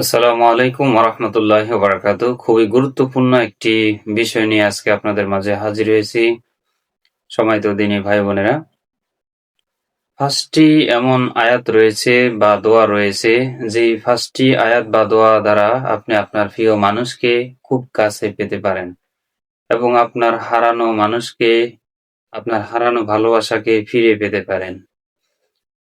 আসসালামু আলাইকুম রহমতুল্লাহ বারাকাতু খুবই গুরুত্বপূর্ণ একটি বিষয় নিয়ে আজকে আপনাদের মাঝে হাজির হয়েছি। সময় তো দিনী ভাই বোনেরা পাঁচটি এমন আয়াত রয়েছে বা দোয়া রয়েছে যে পাঁচটি আয়াত বা দোয়া দ্বারা আপনি আপনার প্রিয় মানুষকে খুব কাছে পেতে পারেন এবং আপনার হারানো মানুষকে, আপনার হারানো ভালোবাসাকে ফিরে পেতে পারেন।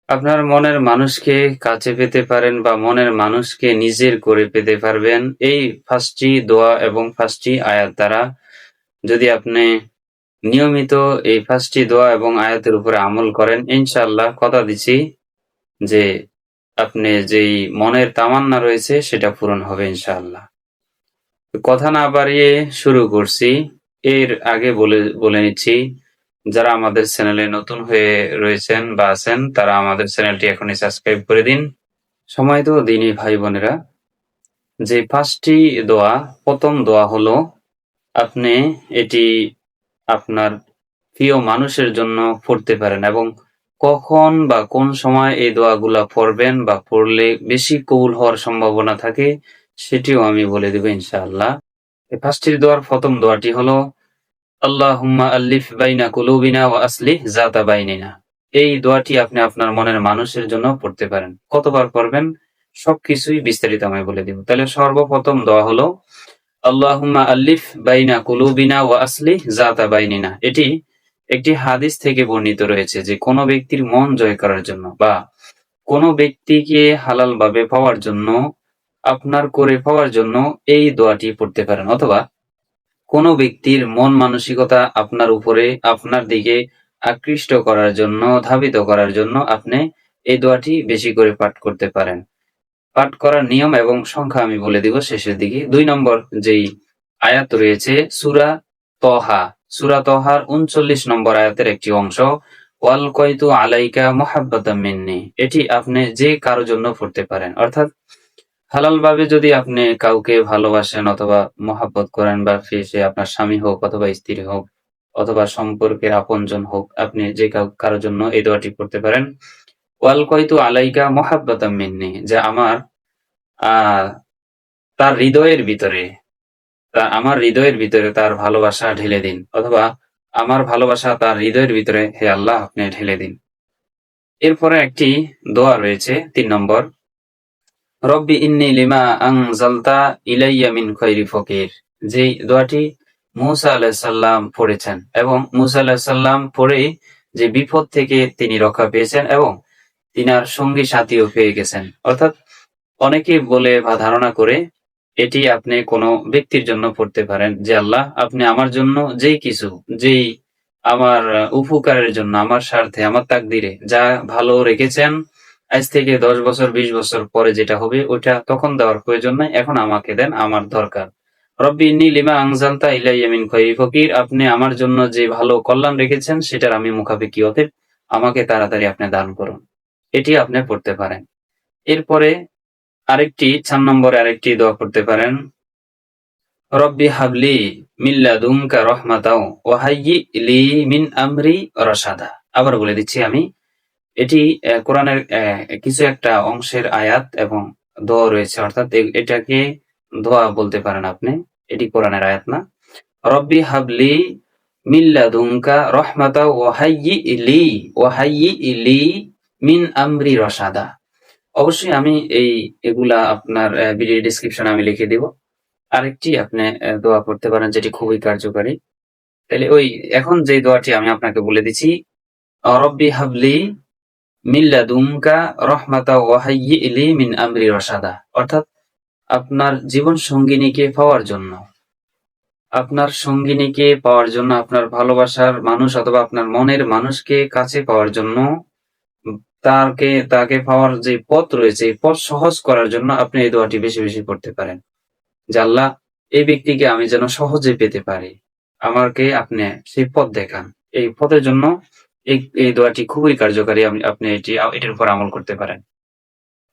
আপনার মনের মানুষকে কাছে পেতে পারেন বা মনের মানুষকে নিজের করে পেতে পারবেন। এই পাঁচটি দোয়া এবং পাঁচটি আয়াত দ্বারা যদি আপনি নিয়মিত এই পাঁচটি দোয়া এবং আয়াতের উপরে আমল করেন, ইনশাআল্লাহ কথা দিচ্ছি যে আপনি যেই মনের তামান্না রয়েছে সেটা পূরণ হবে ইনশাআল্লাহ। কথা না বাড়িয়ে শুরু করছি। এর আগে বলে বলে নিচ্ছি যারা আমাদের চ্যানেলে নতুন হয়ে রয়েছেন বা আছেন, তারা আমাদের চ্যানেলটি এখনই সাবস্ক্রাইব করে দিন। সময় তো দিনই ভাই বোনেরা, যে পাঁচটি দোয়া, প্রথম দোয়া হলো, আপনি এটি আপনার প্রিয় মানুষের জন্য পড়তে পারেন এবং কখন বা কোন সময় এই দোয়াগুলা পড়বেন বা পড়লে বেশি কবুল হওয়ার সম্ভাবনা থাকে, সেটিও আমি বলে দেব ইনশাআল্লাহ। এই পাঁচটির দোয়ার প্রথম দোয়াটি হলো আল্লাহুম্মা আল্লিফ বাইনা কুলুবিনা ওয়া আসলিহ জাতা বাইনিনা। এই দোয়াটি আপনি আপনার মনের মানুষের জন্য পড়তে পারেন। কতবার পড়বেন? সবকিছুই বিস্তারিত আমি বলে দিব। তাহলে সর্বপ্রথম দোয়া হলো, আল্লাহুম্মা আল্লিফ বাইনা কুলুবিনা ওয়া আসলিহ জাতা বাইনিনা। এটি একটি হাদিস থেকে বর্ণিত রয়েছে যে কোনো ব্যক্তির মন জয় করার জন্য বা কোনো ব্যক্তিকে হালাল ভাবে পাওয়ার জন্য, আপনার করে পাওয়ার জন্য এই দোয়াটি পড়তে পারেন। অথবা কোনো ব্যক্তির মন মানসিকতা আপনার উপরে, আপনার দিকে আকৃষ্ট করার জন্য, ধাবিত করার জন্য আপনি এই দোয়াটি বেশি করে পাঠ করতে পারেন। পাঠ করার নিয়ম এবং সংখ্যা আমি বলে দিব শেষের দিকে। দুই নম্বর যেই আয়াত রয়েছে, সুরা তহা। সুরা তহার উনচল্লিশ নম্বর আয়াতের একটি অংশ, ওয়াল কয়তু আলাইকা মোহাব্বতা মিন্নি। এটি আপনি যে কারও জন্য পড়তে পারেন। অর্থাৎ হালাল ভাবে যদি আপনি কাউকে ভালোবাসেন অথবা মহাব্বত করেন বা সে আপনার স্বামী হোক অথবা স্ত্রী হোক অথবা সম্পর্কের আপনজন হোক, আপনি যে কারোর জন্য এই দোয়াটি করতে পারেন। ওয়াল কয়তু আলাইকা মোহাব্বতাম মিন্নি, যে আমার তার হৃদয়ের ভিতরে, তা আমার হৃদয়ের ভিতরে তার ভালোবাসা ঢেলে দিন, অথবা আমার ভালোবাসা তার হৃদয়ের ভিতরে হে আল্লাহ, আপনি ঢেলে দিন। এরপরে একটি দোয়া রয়েছে, তিন নম্বর রব্বি ইন্নি লিমা আনজালতা ইলাইয়া মিন খৈরি ফকির। যে দোয়াটি মুসা আলাহিসাল্লাম পড়েছেন এবং মুসা আলাহিসাল্লাম পড়ে যে বিপদ থেকে তিনি রক্ষা পেয়েছেন এবং তিনি তিনার সঙ্গী সাথীও পেয়ে গেছেন। অর্থাৎ অনেকে বলে বা ধারণা করে এটি আপনি কোনো ব্যক্তির জন্য পড়তে পারেন যে, আল্লাহ, আপনি আমার জন্য যেই কিছু, যেই আমার উপকারের জন্য, আমার স্বার্থে, আমার তাকদিরে যা ভালো রেখেছেন আজ থেকে দশ বছর, বিশ বছর পরে যেটা হবে, ওইটা তখন দেওয়ার প্রয়োজন নাই, এখন আমাকে দেন, আমার দরকার। রব্বি ইন্নি লিমা আনজালতা ইলাইয়া মিন খৈরি ফকির, আপনি আমার জন্য যে ভালো কল্যাণ রেখেছেন, সেটার আমি মুখাপেক্ষি অতএব আমাকে তাড়াতাড়ি আপনি দান করুন। এটি আপনি পড়তে পারেন। এরপরে আরেকটি, চার নম্বরে আরেকটি দোয়া করতে পারেন। রব্বি হাবলি মিল্লা দুমকা রহমাতাও, ওয়াহাইয়ি লি মিন আমরি রসাদা আবার বলে দিচ্ছি আমি এটি কোরআনের কিছু একটা অংশের আয়াত এবং দোয়া রয়েছে। অর্থাৎ এটাকে দোয়া বলতে পারেন আপনি। এটি কোরআনের আয়াত না। রব্বি হাবলি মিল্লা দুমকা রহমাতা ওয়াহাইয়ি ইলি ওয়াহাইয়ি ইলি মিন আমরি রসাদা অবশ্যই আমি এই, এগুলা আপনার ভিডিও ডিসক্রিপশনে আমি লিখে দিব। আরেকটি আপনি দোয়া করতে পারেন যেটি খুবই কার্যকারী। তাহলে ওই, এখন যে দোয়াটি আমি আপনাকে বলে দিচ্ছি, রব্বি হাবলি মিল্লা দুমকা রহমাতা ওয়াহাইয়ি মিন আমরি রসাদা অর্থাৎ আপনার জীবন সঙ্গিনীকে পাওয়ার জন্য। আপনার সঙ্গিনীকে পাওয়ার জন্য, আপনার ভালোবাসার মানুষ অথবা আপনার মনের মানুষকে কাছে পাওয়ার জন্য, তাকে তাকে পাওয়ার যে পথ রয়েছে, এই পথ সহজ করার জন্য আপনি এই দোয়াটি বেশি বেশি করতে পারেন। যে আল্লাহ, এই ব্যক্তিকে আমি যেন সহজে পেতে পারি। আমাকে আপনি সেই পথ দেখান। এই পথের জন্য এই এই দোয়াটি খুবই কার্যকারী। আপনি এটি, এটির উপর আমল করতে পারেন।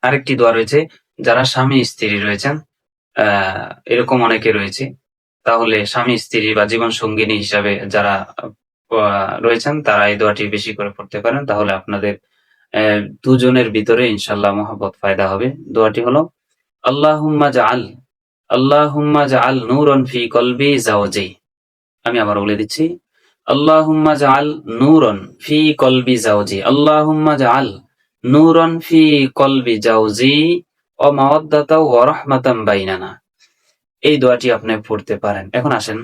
আরেকটি দোয়া রয়েছে, যারা স্বামী স্ত্রী রয়েছেন এরকম অনেকে রয়েছে, তাহলে স্বামী স্ত্রী বা জীবন সঙ্গিনী হিসাবে যারা রয়েছেন, তারা এই দোয়াটি বেশি করে পড়তে পারেন। তাহলে আপনাদের দুজনের ভিতরে ইনশাল্লাহ মহাব্বত ফায়দা হবে। দোয়াটি হলো, আল্লাহুম্মা জাআল আল্লাহুম্মা জাআল নূরান ফি কলবি জাওজি আমি আবার বলে দিচ্ছি আল্লাহুম্মা জাআল নূরান ফি কলবি জাওজি আল্লাহুম্মা জাআল নূরান ফি কলবি জাওজি ও মাওয়াদ্দাতা ওয়া রাহমাতাম বাইনানা। এই দোয়াটি আপনি পড়তে পারেন। এখন আসেন।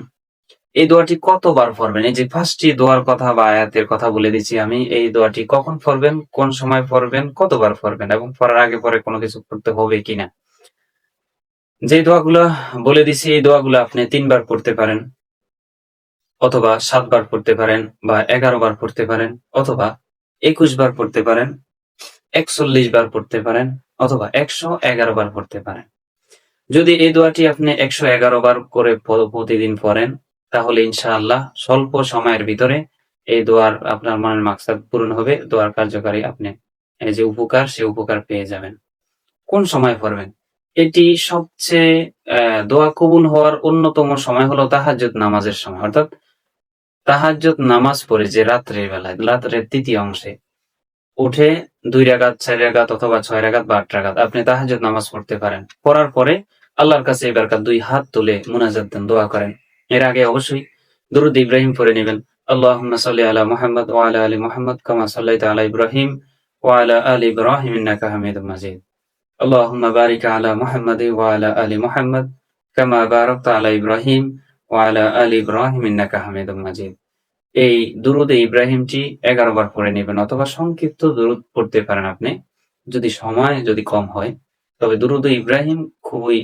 এই দোয়াটি কতবার পড়বেন? এই যে ফার্স্টটি দোয়ার কথা বা আয়াতের কথা বলে দিচ্ছি আমি, এই দোয়াটি কখন পড়বেন, কোন সময় পড়বেন, কতবার পড়বেন এবং পড়ার আগে পরে কোনো কিছু করতে হবে কিনা? যে দোয়াগুলো বলে দিছি এই দোয়াগুলো আপনি তিনবার পড়তে পারেন। অথবা সাতবার পড়তে পারেন বা এগারো বার পড়তে পারেন অথবা একুশ বার পড়তে পারেন, একচল্লিশ বার পড়তে পারেন অথবা একশো এগারো বার পড়তে পারেন। যদি এই দোয়াটি আপনি একশো এগারো বার করে প্রতিদিন পড়েন, তাহলে ইনশাআল্লাহ স্বল্প সময়ের ভিতরে এই দোয়ার আপনার মনের মাকসাদ পূরণ হবে, দোয়ার কার্যকারী আপনি যে উপকার, সে উপকার পেয়ে যাবেন। কোন সময় পড়বেন? এটি সবচেয়ে দোয়া কবুল হওয়ার অন্যতম সময় হলো তাহাজ্জুদ নামাজের সময়, অর্থাৎ তাহাজ্জত নামাজ পড়ে যে রাত্রের বেলায়, রাত্রের তৃতীয় অংশে, উঠে দুই রাগাত চার রাগাত অথবা ছয় রাগাত বা আট রাগাত আপনি তাহাজ নামাজ পড়তে পারেন। পড়ার পরে আল্লাহর কাছে এবার দুই হাত তুলে মোনাজাত দেন, দোয়া করেন। এর আগে অবশ্যই দুরুদ ইব্রাহিম পড়ে নেবেন। আল্লাহ সাল্লি আলা মোহাম্মদ ও আলা আলী মোহাম্মদ কামা সাল্লাইতা আলা ইব্রাহিম ও আলা আলী ইব্রাহিম ইন্নাকা মাজিদ। আল্লাহ বারিক আলা মোহাম্মদ ও আলা আলী মোহাম্মদ কামা বারক আলা ইব্রাহিম ওয়ালা আল ইব্রাহিম ইন্নাকা হামিদুম মাজিদ। এই দুরুদে ইব্রাহিমটি এগারো বার করে নেবেন অথবা সংক্ষিপ্ত দুরুদ পড়তে পারেন আপনি। যদি সময় যদি কম হয়, তবে দুরুদ ইব্রাহিম খুবই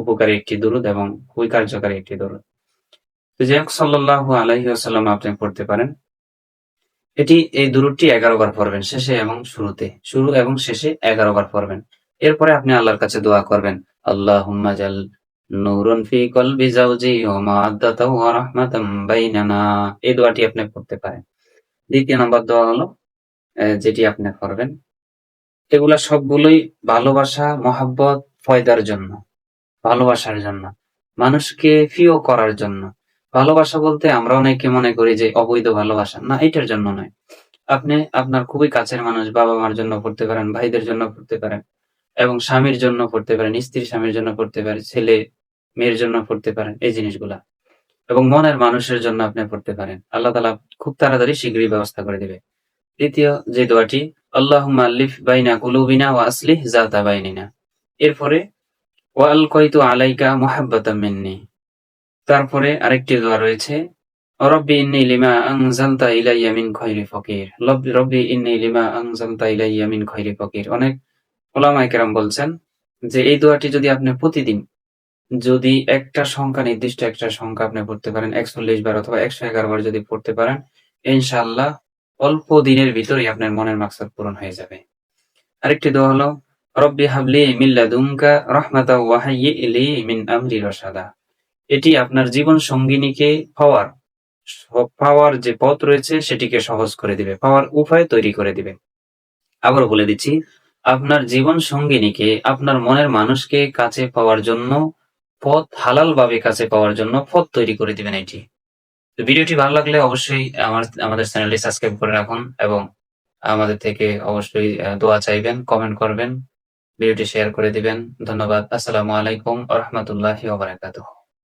উপকারী একটি দুরুদ এবং খুবই কার্যকারী একটি দুরুদ। তো যাই হোক সাল্লাহ আলহি আসাল্লাম আপনি পড়তে পারেন। এটি, এই দুরুদটি এগারো বার পড়বেন শেষে এবং শুরুতে। শুরু এবং শেষে এগারো বার পড়বেন। এরপরে আপনি আল্লাহর কাছে দোয়া করবেন আল্লাহ হুম্মাজাল নূরুন ফি কলবি জাওজি ওয়া মাআদ্দাতা ওয়া রাহমাতাম বাইনানা। এই দোয়াটি আপনি পড়তে পারেন। দ্বিতীয় নম্বর দোয়া হলো যেটি আপনি করবেন এগুলা সবগুলোই ভালোবাসা, মহাব্বত, ফয়দার জন্য, ভালোবাসার জন্য, মানুষকে প্রিয় করার জন্য। ভালোবাসা বলতে আমরা অনেকে মনে করি যে অবৈধ ভালোবাসা। না, এটার জন্য নয়। আপনি আপনার খুবই কাছের মানুষ বাবা মার জন্য পড়তে পারেন, ভাইদের জন্য পড়তে পারেন, এবং স্বামীর জন্য পড়তে পারেন স্ত্রী স্বামীর জন্য পড়তে পারেন, ছেলে মেয়ের জন্য পড়তে পারেন, এই জিনিসগুলা। এবং মনের মানুষের জন্য আপনি পড়তে পারেন। আল্লাহ তালা খুব তাড়াতাড়ি শীঘ্রই ব্যবস্থা করে দেবে। দ্বিতীয় যে দোয়াটি আল্লাহ আল্লিফ বাইনা কুলুবিনা ওয়া আসলিহ জাতা বাইনিনা। এরপরে ওয়াল কয়তু আলাইকা মুহাব্বাতাম মিন্নি। তারপরে আরেকটি দোয়া রয়েছে রব্বি ইন্নি লিমা আনজালতা ইলাইয়া মিন খৈরি ফকির। রব্বি ইন্নি লিমা আনজালতা ইলাইয়া মিন খৈরি ফকির। অনেক কেরাম বলছেন যে, এই দোয়াটি যদি আপনি প্রতিদিন যদি একটা সংখ্যা, নির্দিষ্ট একটা সংখ্যা আপনি পড়তে পারেন, একচল্লিশ বার অথবা একশো এগারো বার যদি পড়তে পারেন ইনশাল্লাহ অল্প দিনের ভিতরেই আপনার মনের মাকসাদ পূরণ হয়ে যাবে। আরেকটি দোয়া হলো, রব্বি হাবলি মিল্লাদুমকা রহমাতা ওয়াহাইয়ি ইলি মিন আমরি রসাদা এটি আপনার জীবন সঙ্গিনীকে পাওয়ার পাওয়ার যে পথ রয়েছে সেটিকে সহজ করে দিবে, পাওয়ার উপায় তৈরি করে দিবে। আবার বলে দিচ্ছি, আপনার জীবন সঙ্গিনীকে, আপনার মনের মানুষকে কাছে পাওয়ার জন্য পথ হালাল ভাবে কাছে পাওয়ার জন্য পথ তৈরি করে দিবেন এটি। তো ভিডিওটি ভালো লাগলে অবশ্যই আমার, আমাদের চ্যানেলটি সাবস্ক্রাইব করে রাখুন এবং আমাদের থেকে অবশ্যই দোয়া চাইবেন কমেন্ট করবেন, ভিডিওটি শেয়ার করে দিবেন। ধন্যবাদ। আসসালামু আলাইকুম রহমতুল্লাহি ওবরাকাতুহ